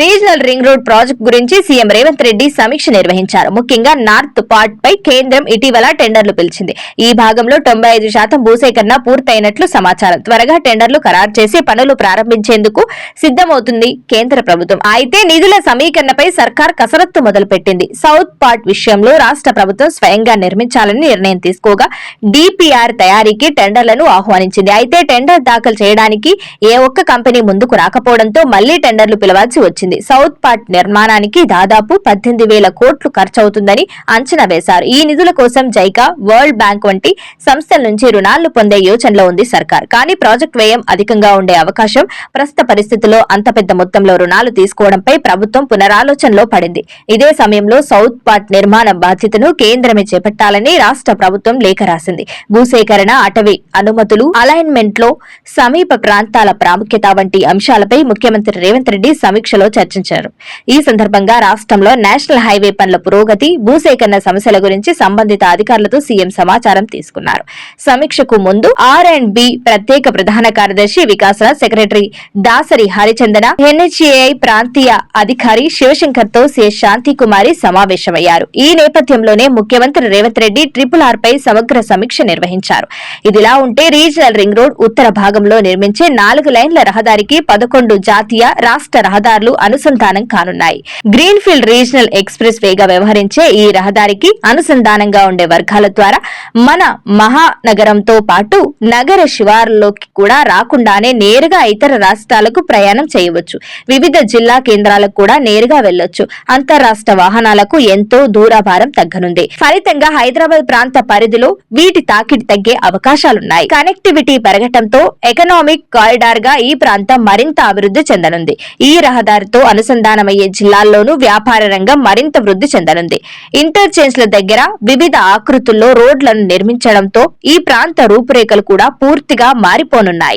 Regional ring road project గురించి CM Revanth Reddy సమీక్ష నిర్వహించారు. ముఖ్యంగా నార్త్ పార్ట్ పై కేంద్రం ఇటీవల టెండర్లు పిలిచింది. ఈ భాగంలో తొంభై ఐదు శాతం భూసేకరణ పూర్తయినట్లు సమాచారం. త్వరగా టెండర్లు ఖరారు చేసి పనులు ప్రారంభించేందుకు సిద్ధమవుతుంది కేంద్ర ప్రభుత్వం. అయితే నిధుల సమీకరణపై సర్కార్ కసరత్తు మొదలుపెట్టింది. సౌత్ పార్ట్ విషయంలో రాష్ట్ర ప్రభుత్వం స్వయంగా నిర్మించాలని నిర్ణయం తీసుకోగా డిపిఆర్ తయారీకి టెండర్లను ఆహ్వానించింది. అయితే టెండర్ దాఖలు చేయడానికి ఏ ఒక్క కంపెనీ ముందుకు రాకపోవడంతో మళ్ళీ టెండర్లు పిలవాల్సి వచ్చింది. సౌత్ పార్ట్ నిర్మాణానికి దాదాపు పద్దెనిమిది వేల కోట్లు ఖర్చవుతుందని అంచనా వేశారు. ఈ నిధుల కోసం జైకా వరల్డ్ బ్యాంక్ వంటి సంస్థల నుంచి రుణాలను పొందే యోచనలో ఉంది సర్కార్. కానీ ప్రాజెక్ట్ వ్యయం అధికంగా ఉండే అవకాశం ప్రస్తుత పరిస్థితుల్లో అంత పెద్ద మొత్తంలో రుణాలు తీసుకోవడంపై ప్రభుత్వం పునరాలోచనలో పడింది. ఇదే సమయంలో సౌత్ పార్ట్ నిర్మాణ బాధ్యతను కేంద్రమే చేపట్టాలని రాష్ట్ర ప్రభుత్వం లేఖ రాసింది. భూసేకరణ అటవీ అనుమతులు అలైన్మెంట్లో సమీప ప్రాంతాల ప్రాముఖ్యత వంటి అంశాలపై ముఖ్యమంత్రి రేవంత్ రెడ్డి సమీక్షలో చర్చించారు. ఈ సందర్భంగా రాష్ట్రంలో నేషనల్ హైవే పనుల పురోగతి భూసేకరణ సమస్యల గురించి సంబంధిత అధికారులతో సీఎం సమాచారం తీసుకున్నారు. సమీక్షకు ముందు ఆర్ అండ్ బి ప్రత్యేక ప్రధాన కార్యదర్శి వికాస సెక్రటరీ దాసరి హరిచందన ఎన్హెచ్ఏఐ ప్రాంతీయ అధికారి శివశంకర్తో సిఎస్ శాంతి కుమారి సమావేశమయ్యారు. ఈ నేపథ్యంలోనే ముఖ్యమంత్రి రేవంత్ రెడ్డి ట్రిపుల్ ఆర్ పై సమగ్ర సమీక్ష నిర్వహించారు. ఇదిలా ఉంటే రీజనల్ రింగ్ రోడ్ ఉత్తర భాగంలో నిర్మించే నాలుగు లైన్ల రహదారికి పదకొండు జాతీయ రాష్ట్ర రహదారులు అనుసంధానం కానున్నాయి. గ్రీన్ఫీల్డ్ రీజనల్ ఎక్స్ప్రెస్ వేగా వ్యవహరించే ఈ రహదారికి అనుసంధానంగా ఉండే వర్గాల ద్వారా మన మహానగరంతో పాటు నగర శివారులోకి కూడా రాకుండానే నేరుగా ఇతర రాష్ట్రాలకు ప్రయాణం చేయవచ్చు. వివిధ జిల్లా కేంద్రాలకు కూడా నేరుగా వెళ్ళొచ్చు అంతరాష్ట్ర వాహనాలకు ఎంతో దూరాభారం తగ్గనుంది. ఫలితంగా హైదరాబాద్ ప్రాంత పరిధిలో వీటి తాకిడి తగ్గే అవకాశాలున్నాయి. కనెక్టివిటీ పెరగటంతో ఎకనామిక్ కారిడార్గా ఈ ప్రాంతం మరింత అభివృద్ధి చెందనుంది. ఈ రహదారి తో అనుసంధానమయ్యే జిల్లాల్లోనూ వ్యాపార రంగం మరింత వృద్ధి చెందనుంది. ఇంటర్చేంజ్ల దగ్గర వివిధ ఆకృతుల్లో రోడ్లను నిర్మించడంతో ఈ ప్రాంత రూపురేఖలు కూడా పూర్తిగా మారిపోనున్నాయి.